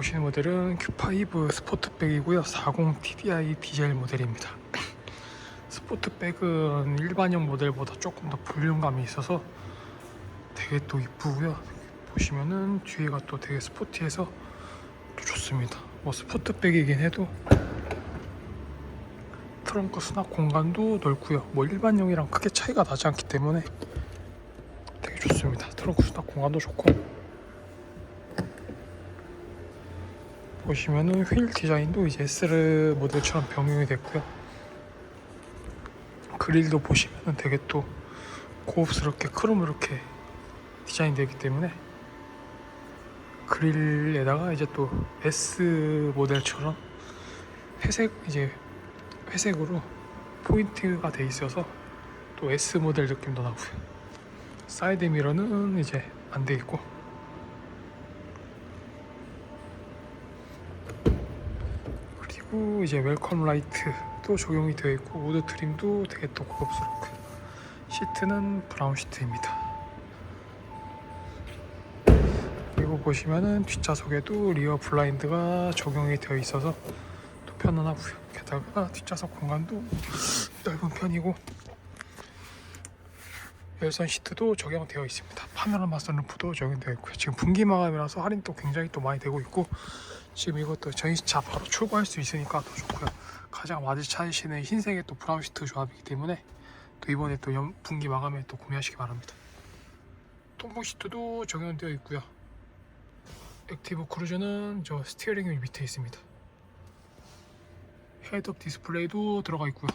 보시는 모델은 Q5 스포트백이고요. 40 TDI 디젤 모델입니다. 스포트백은 일반형 모델보다 조금 더 볼륨감이 있어서 되게 또 이쁘고요. 보시면은 뒤에가 또 되게 스포티해서 또 좋습니다. 뭐 스포트백이긴 해도 트렁크 수납 공간도 넓고요. 뭐 일반형이랑 크게 차이가 나지 않기 때문에 되게 좋습니다. 트렁크 수납 공간도 좋고 보시면은 휠 디자인도 이제 SR 모델처럼 변경이 됐고요. 그릴도 보시면은 되게 또 고급스럽게 크롬 이렇게 디자인되기 때문에 그릴에다가 이제 또 S 모델처럼 회색 이제 회색으로 포인트가 돼 있어서 또 S 모델 느낌도 나고요. 사이드 미러는 이제 안 돼 있고 그리고 이제 웰컴 라이트도 적용이 되어 있고 우드 트림도 되게 또 고급스럽고 시트는 브라운 시트입니다. 그리고 보시면은 뒷좌석에도 리어 블라인드가 적용이 되어 있어서 또 편안하고요. 게다가 뒷좌석 공간도 넓은 편이고 열선 시트도 적용되어 있습니다. 파노라마 선루프도 적용되어 있고요. 지금 분기 마감이라서 할인도 굉장히 또 많이 되고 있고 지금 이것도 전시차 바로 출고할 수 있으니까 더 좋고요. 가장 많이 찾으시는 흰색의 또 브라운 시트 조합이기 때문에 또 이번에 또 연, 분기 마감에 또 구매하시기 바랍니다. 통풍 시트도 적용되어 있고요. 액티브 크루즈는 저 스티어링 휠 밑에 있습니다. 헤드업 디스플레이도 들어가 있고요.